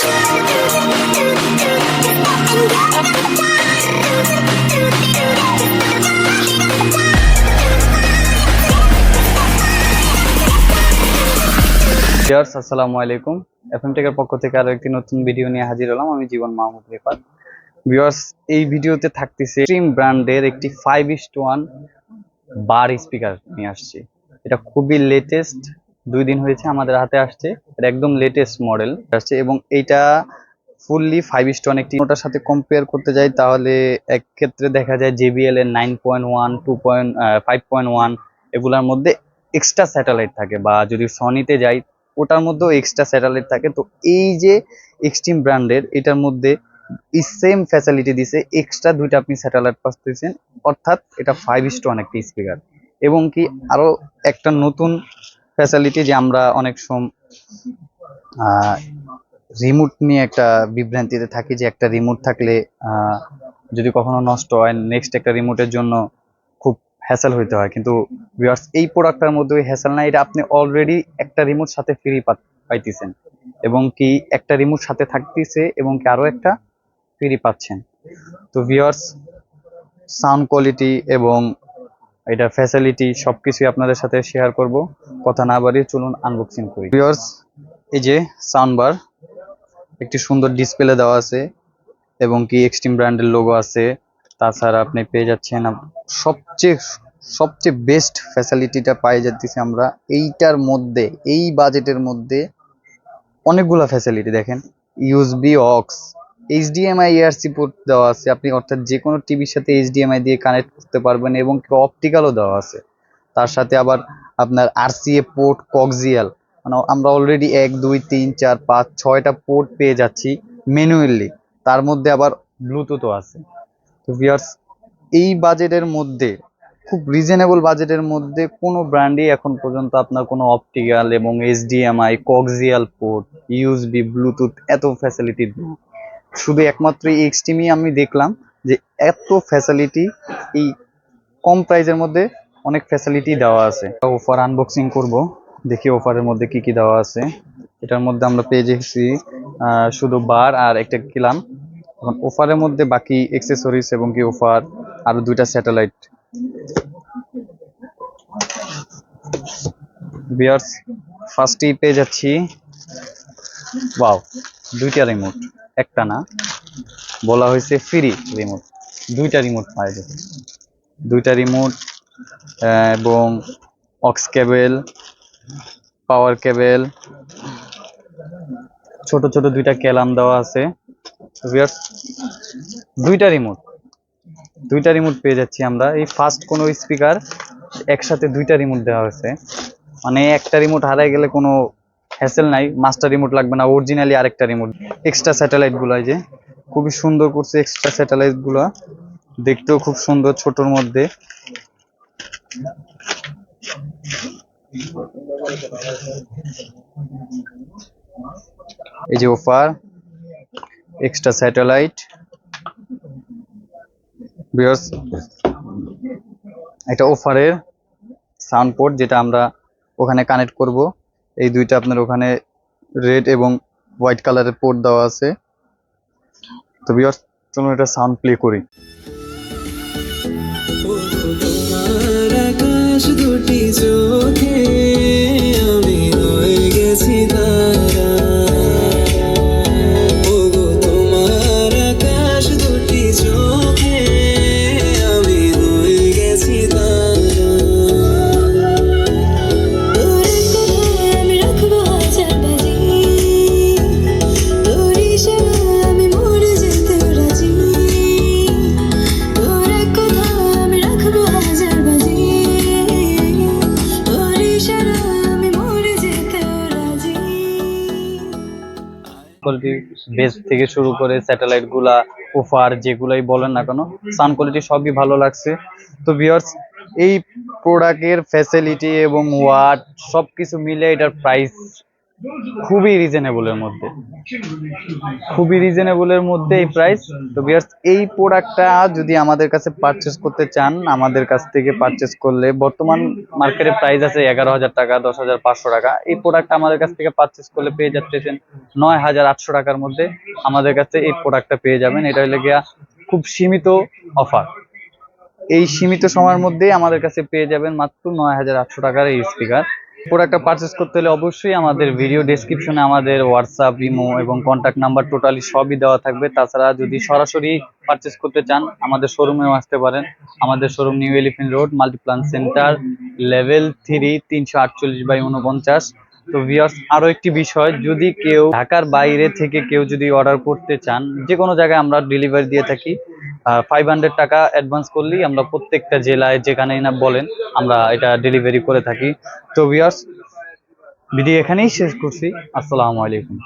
Viewers আসসালামু আলাইকুম। FM টেকের পক্ষ থেকে আরও একটি নতুন ভিডিও নিয়ে হাজির হলাম। আমি জীবন মাহমুদ রেফাত। ভিউয়ার্স এই ভিডিওতে থাকতেছে স্ট্রিম ব্র্যান্ডের একটি five is two one bar speaker নিয়ে আসছি। এটা খুবই লেটেস্ট দুই দিন হয়েছে, আমাদের হাতে আসছে। এটা একদম লেটেস্ট মডেল আসছে এবং এইটা ফুললি ফাইভ টু একটি ওটার সাথে কম্পেয়ার করতে যাই, তাহলে এক ক্ষেত্রে দেখা যায় জেবিএল এর nine point one two point five point one এগুলোর মধ্যে এক্সট্রা স্যাটেলাইট থাকে বা যদি সনিতে যাই, ওটার মধ্যেও এক্সট্রা স্যাটেলাইট থাকে। তো এই যে এক্সট্রিম ব্র্যান্ডের এটার মধ্যে সেম ফ্যাসিলিটি দিছে এক্সট্রা দুইটা আপনি স্যাটেলাইট পাচ্ছেন। অর্থাৎ এটা ফাইভ ওয়ান একটি স্পিকার এবং কি আরও একটা নতুন ফ্যাসিলিটি যে আমরা অনেক সম রিমোট নিয়ে একটা বিভ্রান্তিতে থাকি যে একটা রিমোট থাকলে যদি কখনো নষ্ট হয় নেক্সট একটা রিমোটের জন্য খুব হ্যাসেল হইতে হয়। কিন্তু ভিউয়ার্স এই প্রোডাক্টটার মধ্যে ওই হ্যাসেল নাই, এটা আপনি অলরেডি একটা রিমোট সাথে ফ্রি পাইতেছেন। এবং কি একটা রিমোট সাথে থাকতেছে এবং কি আরও একটা ফ্রি পাচ্ছেন। তো ভিউয়ার্স সাউন্ড কোয়ালিটি এবং এটা ফ্যাসিলিটি সবকিছুই আপনাদের সাথে শেয়ার করব। কথা না বাড়িয়ে চলুন আনবক্সিং করি। ভিউয়ার্স এই যে সাউন্ড বার একটি সুন্দর ডিসপ্লে দেওয়া আছে এবং কি এক্সট্রিম ব্র্যান্ডের লোগো আছে। তাছাড়া আপনি পেয়ে যাচ্ছেন সবচেয়ে সবচেয়ে বেস্ট ফ্যাসিলিটিটা পাই যাচ্ছি আমরা এইটার মধ্যে, এই বাজেটের মধ্যে অনেকগুলা ফ্যাসিলিটি দেখেন। USB aux HDMI ARC port দেওয়া আছে। আপনি অর্থাৎ যে কোনো টিভির সাথে এইচডিএমআই দিয়ে কানেক্ট করতে পারবেন এবং অপটিক্যালও দেওয়া আছে। তার সাথে আবার আপনার আরসিএ পোর্ট কক্সিয়াল মানে আমরা অলরেডি এক, দুই, তিন, চার, পাঁচ, ছয়টা পোর্ট পেয়ে যাচ্ছি ম্যানুয়ালি তার মধ্যে আবার ব্লুটুথও আছে। তো ভিউয়ার্স এই বাজেটের মধ্যে, খুব রিজনেবল বাজেটের মধ্যে কোনো ব্র্যান্ডই এখন পর্যন্ত আপনার কোনো অপটিক্যাল এবং HDMI coaxial port USB bluetooth এত ফ্যাসিলিটি শুধু একমাত্র এই এক্সট্রিমই আমি দেখলাম যে এত ফ্যাসিলিটি এই কম প্রাইসের মধ্যে অনেক ফ্যাসিলিটি দেওয়া আছে। অফার আনবক্সিং করব দেখি অফারের মধ্যে কি কি দেওয়া আছে। এটার মধ্যে আমরা পেয়ে আহ, শুধু বার আর একটা কিলাম। এখন অফারের মধ্যে বাকি এক্সেসরিজ এবং কি অফার আর দুইটা স্যাটেলাইট বিয়ার্স ফার্স্টেই পেয়ে যাচ্ছি। ওয়াও দুইটা রিমোট একটা না বলা হয়েছে ফ্রি রিমোট দুইটা রিমোট পাওয়া যাবে দুইটা রিমোট এবং অক্স কেবল পাওয়ার কেবল ছোট ছোট দুইটা ক্যালাম দেওয়া আছে। দুইটা রিমোট দুইটা রিমোট পেয়ে যাচ্ছি আমরা। এই ফার্স্ট কোনো স্পিকার একসাথে দুইটা রিমোট দেওয়া হয়েছে। মানে একটা রিমোট হারাই গেলে কোনো হ্যাসেল নাই মাস্টার রিমোট লাগবে না অরিজিনালি আরেকটা রিমোট এক্সট্রা স্যাটেলাইটগুলো যে, খুবই সুন্দর করছে এক্সট্রা স্যাটেলাইটগুলো। দেখতেও খুব সুন্দর ছোটর মধ্যে। এই যে অফার এক্সট্রা স্যাটেলাইট বিকজ এটা অফারের সাউন্ড পোর্ট যেটা আমরা ওখানে কানেক্ট করব। এই দুইটা আপনার ওখানে রেড এবং হোয়াইট কালারের পোর্ট দেওয়া আছে। তো বিয়ার চলুন এটা সাউন্ড প্লে করি। দুটি চোখে। কোয়ালিটি বেস থেকে শুরু করে স্যাটেলাইটগুলা ওফার যেগুলাই বলেন না কেন সাউন্ড কোয়ালিটি সবই ভালো লাগছে। তো ভিউয়ার্স এই প্রোডাক্টের ফ্যাসিলিটি এবং ওয়াট সবকিছু মিলে এটার প্রাইস খুবই রিজনেবলের মধ্যে। খুবই রিজনেবলের মধ্যে এই প্রাইস তো বিয়ার্স এই প্রোডাক্টটা যদি আমাদের কাছে পারচেস করতে চান, আমাদের কাছ থেকে পারচেস করলে বর্তমান মার্কেটে প্রাইস আছে এগারো হাজার টাকা, দশ হাজার পাঁচশো টাকা। এই প্রোডাক্ট আমাদের কাছ থেকে পারচেস করলে পেয়ে যাচ্ছেন নয় হাজার আটশো টাকার মধ্যে আমাদের কাছে এই প্রোডাক্টটা পেয়ে যাবেন। এটা হলে গিয়া খুব সীমিত অফার এই সীমিত সময়ের মধ্যেই আমাদের কাছে পেয়ে যাবেন মাত্র নয় হাজার আটশো টাকার এই স্পিকার প্রোডাক্টটা পারচেস করতে হলে অবশ্যই আমাদের ভিডিও ডেসক্রিপশনে আমাদের হোয়াটসঅ্যাপ ইমো এবং কন্ট্যাক্ট নাম্বার টোটালি সবই দেওয়া থাকবে। তাছাড়া যদি সরাসরি পারচেস করতে চান, আমাদের শোরুমেও আসতে পারেন। আমাদের showroom new elephant road multiplan centre level three তিনশো আটচল্লিশ বাই উনপঞ্চাশ তো ভিউয়ার্স আরও একটি বিষয়, যদি কেউ ঢাকার বাইরে থেকে কেউ যদি অর্ডার করতে চান যে কোনো জায়গায় আমরা ডেলিভারি দিয়ে থাকি। ফাইভ হান্ড্রেড টাকা অ্যাডভান্স করলেই আমরা প্রত্যেকটা জেলায় যেখানেই না বলেন আমরা এটা ডেলিভারি করে থাকি। তো ভিউয়ার্স ভিডিও এখানেই শেষ করছি। আসসালামু আলাইকুম।